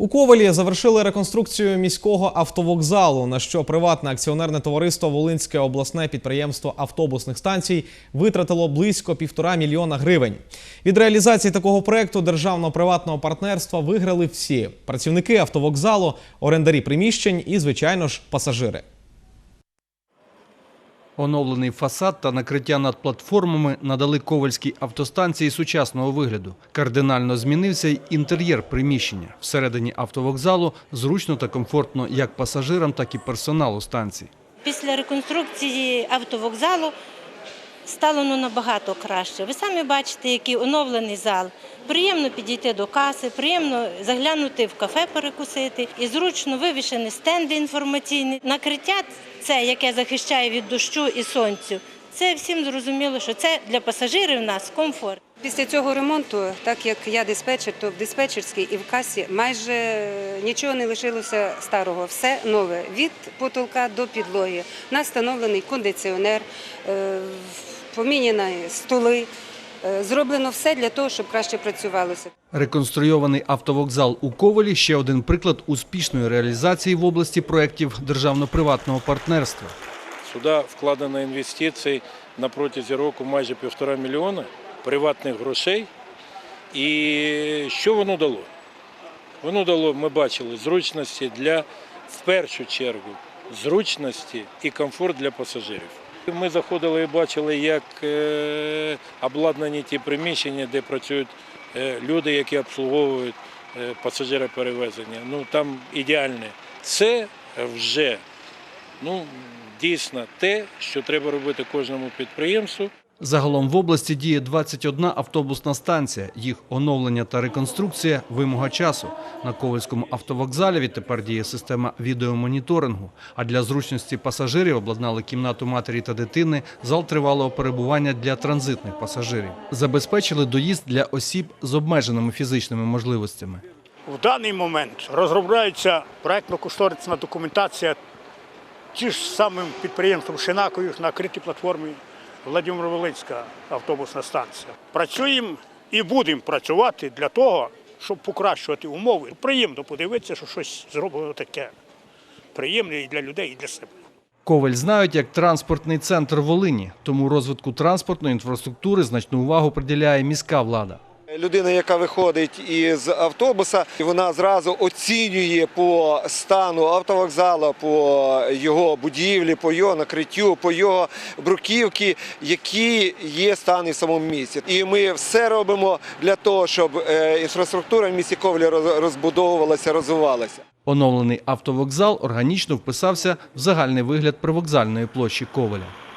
У Ковалі завершили реконструкцію міського автовокзалу, на що приватне акціонерне товариство Волинське обласне підприємство автобусних станцій витратило близько півтора мільйона гривень. Від реалізації такого проекту державно-приватного партнерства виграли всі працівники автовокзалу, орендарі приміщень і, звичайно ж, пасажири. Оновлений фасад та накриття над платформами надали ковальській автостанції сучасного вигляду. Кардинально змінився й інтер'єр приміщення. Всередині автовокзалу зручно та комфортно як пасажирам, так і персоналу станції. Після реконструкції автовокзалу стало ну, набагато краще. Ви самі бачите, який оновлений зал. Приємно підійти до каси, приємно заглянути в кафе перекусити і зручно вивішені стенди інформаційні. Накриття це, яке захищає від дощу і сонцю. Це всім зрозуміло, що це для пасажирів у нас комфорт. Після цього ремонту, так як я диспетчер, то в диспетчерській і в касі майже нічого не лишилося старого. Все нове від потолка до підлоги. У встановлений кондиціонер, е, поміняні столи. Е, Зроблено все для того, щоб краще працювалося. Реконструйований автовокзал у Ковалі – ще один приклад успішної реалізації в області проєктів державно-приватного партнерства. Сюди вкладено інвестицій на протязі року майже півтора мільйона приватних грошей. І що воно дало? Воно дало, ми бачили, зручності для, в першу чергу, зручності і комфорт для пасажирів. Ми заходили і бачили, як е, обладнані ті приміщення, де працюють е, люди, які обслуговують е, пасажироперевезення. Ну там ідеальне. Це вже ну, дійсно те, що треба робити кожному підприємству. Загалом в області діє 21 автобусна станція. Їх оновлення та реконструкція – вимога часу. На Ковальському автовокзалі відтепер діє система відеомоніторингу. А для зручності пасажирів обладнали кімнату матері та дитини, зал тривалого перебування для транзитних пасажирів. Забезпечили доїзд для осіб з обмеженими фізичними можливостями. В даний момент розробляється проєктно-кошторисна документація ті ж самим підприємством Шинакових на критій платформі Владимир-Волинська автобусна станція. Працюємо і будемо працювати для того, щоб покращувати умови. Приємно подивитися, що щось зроблено таке приємне і для людей, і для себе. Коваль знають як транспортний центр Волині, тому розвитку транспортної інфраструктури значну увагу приділяє міська влада. Людина, яка виходить із автобуса, вона зразу оцінює по стану автовокзалу, по його будівлі, по його накриттю, по його бруківки, які є стан і в самому місті. І ми все робимо для того, щоб е, інфраструктура в місті Ковлі розбудовувалася, розвивалася. Оновлений автовокзал органічно вписався в загальний вигляд привокзальної площі Коваля.